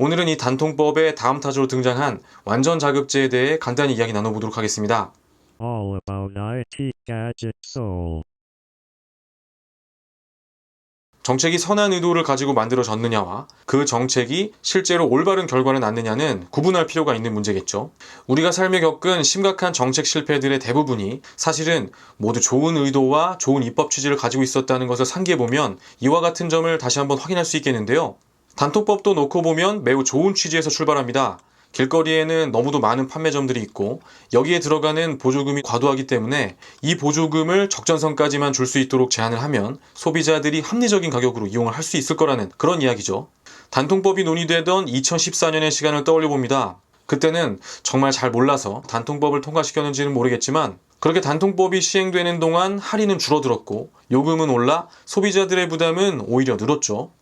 오늘은 이 단통법의 다음 타조로 등장한 완전 자급제에 대해 간단히 이야기 나눠보도록 하겠습니다. All about IT Gadget Soul. 정책이 선한 의도를 가지고 만들어졌느냐와 그 정책이 실제로 올바른 결과를 낳느냐는 구분할 필요가 있는 문제겠죠. 우리가 삶에 겪은 심각한 정책 실패들의 대부분이 사실은 모두 좋은 의도와 좋은 입법 취지를 가지고 있었다는 것을 상기해보면 이와 같은 점을 다시 한번 확인할 수 있겠는데요. 단통법도 놓고 보면 매우 좋은 취지에서 출발합니다. 길거리에는 너무도 많은 판매점들이 있고 여기에 들어가는 보조금이 과도하기 때문에 이 보조금을 적정선까지만 줄 수 있도록 제한을 하면 소비자들이 합리적인 가격으로 이용을 할 수 있을 거라는 그런 이야기죠. 단통법이 논의되던 2014년의 시간을 떠올려 봅니다. 그때는 정말 잘 몰라서 단통법을 통과시켰는지는 모르겠지만 그렇게 단통법이 시행되는 동안 할인은 줄어들었고 요금은 올라 소비자들의 부담은 오히려 늘었죠.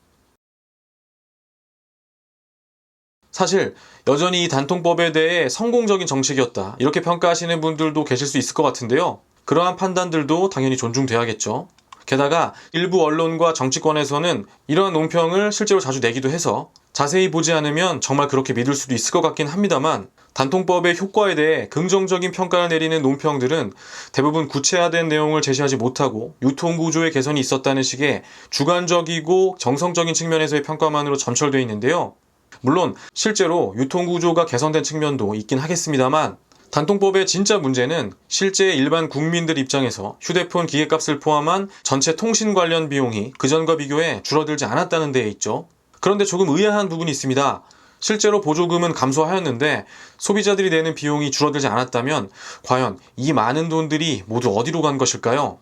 사실 여전히 이 단통법에 대해 성공적인 정책이었다. 이렇게 평가하시는 분들도 계실 수 있을 것 같은데요. 그러한 판단들도 당연히 존중돼야겠죠. 게다가 일부 언론과 정치권에서는 이러한 논평을 실제로 자주 내기도 해서 자세히 보지 않으면 정말 그렇게 믿을 수도 있을 것 같긴 합니다만 단통법의 효과에 대해 긍정적인 평가를 내리는 논평들은 대부분 구체화된 내용을 제시하지 못하고 유통구조의 개선이 있었다는 식의 주관적이고 정성적인 측면에서의 평가만으로 점철되어 있는데요. 물론 실제로 유통구조가 개선된 측면도 있긴 하겠습니다만 단통법의 진짜 문제는 실제 일반 국민들 입장에서 휴대폰 기계값을 포함한 전체 통신 관련 비용이 그전과 비교해 줄어들지 않았다는 데에 있죠. 그런데 조금 의아한 부분이 있습니다. 실제로 보조금은 감소하였는데 소비자들이 내는 비용이 줄어들지 않았다면 과연 이 많은 돈들이 모두 어디로 간 것일까요?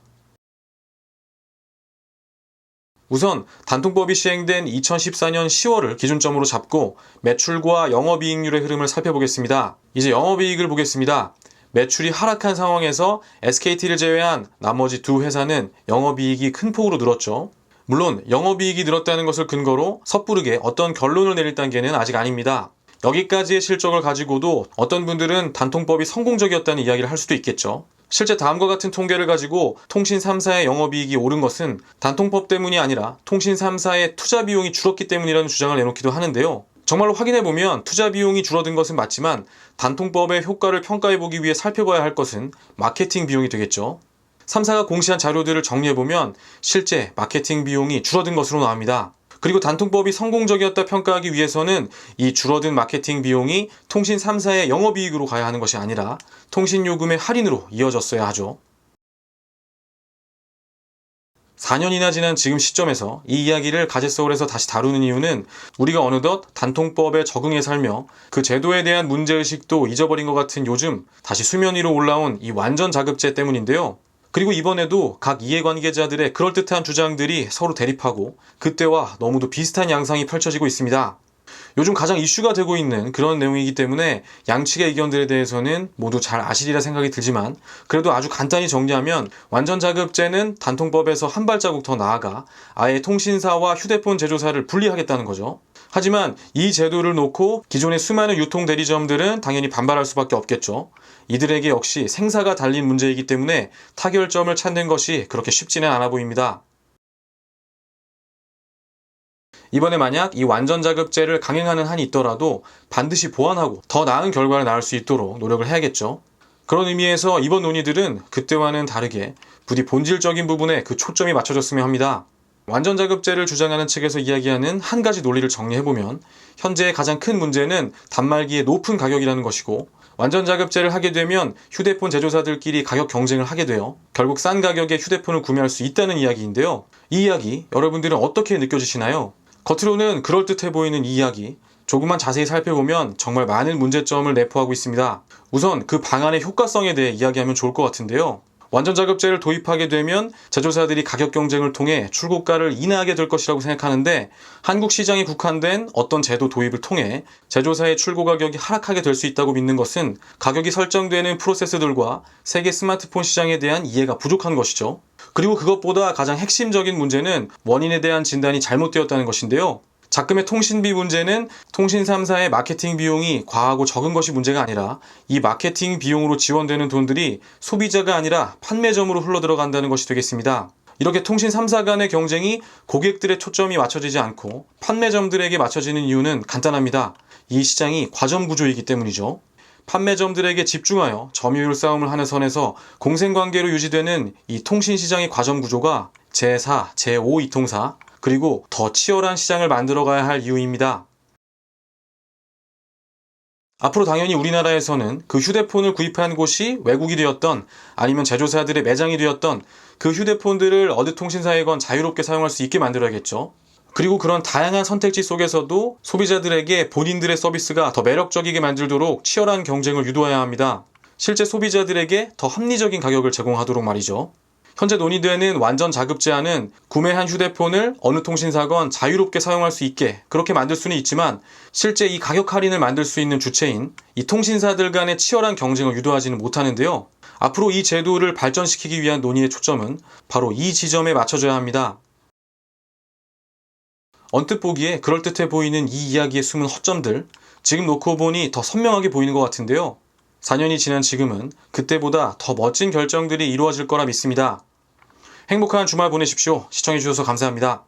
우선 단통법이 시행된 2014년 10월을 기준점으로 잡고 매출과 영업이익률의 흐름을 살펴보겠습니다. 이제 영업이익을 보겠습니다. 매출이 하락한 상황에서 SKT를 제외한 나머지 두 회사는 영업이익이 큰 폭으로 늘었죠. 물론 영업이익이 늘었다는 것을 근거로 섣부르게 어떤 결론을 내릴 단계는 아직 아닙니다. 여기까지의 실적을 가지고도 어떤 분들은 단통법이 성공적이었다는 이야기를 할 수도 있겠죠. 실제 다음과 같은 통계를 가지고 통신 3사의 영업이익이 오른 것은 단통법 때문이 아니라 통신 3사의 투자 비용이 줄었기 때문이라는 주장을 내놓기도 하는데요. 정말로 확인해보면 투자 비용이 줄어든 것은 맞지만 단통법의 효과를 평가해보기 위해 살펴봐야 할 것은 마케팅 비용이 되겠죠. 3사가 공시한 자료들을 정리해보면 실제 마케팅 비용이 줄어든 것으로 나옵니다. 그리고 단통법이 성공적이었다 평가하기 위해서는 이 줄어든 마케팅 비용이 통신 3사의 영업이익으로 가야 하는 것이 아니라 통신요금의 할인으로 이어졌어야 하죠. 4년이나 지난 지금 시점에서 이 이야기를 가제서울에서 다시 다루는 이유는 우리가 어느덧 단통법에 적응해 살며 그 제도에 대한 문제의식도 잊어버린 것 같은 요즘 다시 수면 위로 올라온 이 완전 자급제 때문인데요. 그리고 이번에도 각 이해관계자들의 그럴듯한 주장들이 서로 대립하고 그때와 너무도 비슷한 양상이 펼쳐지고 있습니다. 요즘 가장 이슈가 되고 있는 그런 내용이기 때문에 양측의 의견들에 대해서는 모두 잘 아시리라 생각이 들지만 그래도 아주 간단히 정리하면 완전 자급제는 단통법에서 한 발자국 더 나아가 아예 통신사와 휴대폰 제조사를 분리하겠다는 거죠. 하지만 이 제도를 놓고 기존의 수많은 유통 대리점들은 당연히 반발할 수밖에 없겠죠. 이들에게 역시 생사가 달린 문제이기 때문에 타결점을 찾는 것이 그렇게 쉽지는 않아 보입니다. 이번에 만약 이 완전 자급제를 강행하는 한이 있더라도 반드시 보완하고 더 나은 결과를 낳을 수 있도록 노력을 해야겠죠. 그런 의미에서 이번 논의들은 그때와는 다르게 부디 본질적인 부분에 그 초점이 맞춰졌으면 합니다. 완전 자급제를 주장하는 측에서 이야기하는 한 가지 논리를 정리해보면 현재의 가장 큰 문제는 단말기의 높은 가격이라는 것이고 완전 자급제를 하게 되면 휴대폰 제조사들끼리 가격 경쟁을 하게 되어 결국 싼 가격에 휴대폰을 구매할 수 있다는 이야기인데요. 이 이야기 여러분들은 어떻게 느껴지시나요? 겉으로는 그럴듯해 보이는 이 이야기 조금만 자세히 살펴보면 정말 많은 문제점을 내포하고 있습니다. 우선 그 방안의 효과성에 대해 이야기하면 좋을 것 같은데요. 완전 자급제를 도입하게 되면 제조사들이 가격 경쟁을 통해 출고가를 인하하게 될 것이라고 생각하는데 한국 시장에 국한된 어떤 제도 도입을 통해 제조사의 출고 가격이 하락하게 될 수 있다고 믿는 것은 가격이 설정되는 프로세스들과 세계 스마트폰 시장에 대한 이해가 부족한 것이죠. 그리고 그것보다 가장 핵심적인 문제는 원인에 대한 진단이 잘못되었다는 것인데요. 작금의 통신비 문제는 통신 3사의 마케팅 비용이 과하고 적은 것이 문제가 아니라 이 마케팅 비용으로 지원되는 돈들이 소비자가 아니라 판매점으로 흘러들어간다는 것이 되겠습니다. 이렇게 통신 3사 간의 경쟁이 고객들의 초점이 맞춰지지 않고 판매점들에게 맞춰지는 이유는 간단합니다. 이 시장이 과점 구조이기 때문이죠. 판매점들에게 집중하여 점유율 싸움을 하는 선에서 공생관계로 유지되는 이 통신 시장의 과점 구조가 제4, 제5 이통사 그리고 더 치열한 시장을 만들어 가야 할 이유입니다. 앞으로 당연히 우리나라에서는 그 휴대폰을 구입한 곳이 외국이 되었던 아니면 제조사들의 매장이 되었던 그 휴대폰들을 어느 통신사이건 자유롭게 사용할 수 있게 만들어야겠죠. 그리고 그런 다양한 선택지 속에서도 소비자들에게 본인들의 서비스가 더 매력적이게 만들도록 치열한 경쟁을 유도해야 합니다. 실제 소비자들에게 더 합리적인 가격을 제공하도록 말이죠. 현재 논의되는 완전 자급 제한은 구매한 휴대폰을 어느 통신사건 자유롭게 사용할 수 있게 그렇게 만들 수는 있지만 실제 이 가격 할인을 만들 수 있는 주체인 이 통신사들 간의 치열한 경쟁을 유도하지는 못하는데요. 앞으로 이 제도를 발전시키기 위한 논의의 초점은 바로 이 지점에 맞춰져야 합니다. 언뜻 보기에 그럴듯해 보이는 이 이야기의 숨은 허점들, 지금 놓고 보니 더 선명하게 보이는 것 같은데요. 4년이 지난 지금은 그때보다 더 멋진 결정들이 이루어질 거라 믿습니다. 행복한 주말 보내십시오. 시청해주셔서 감사합니다.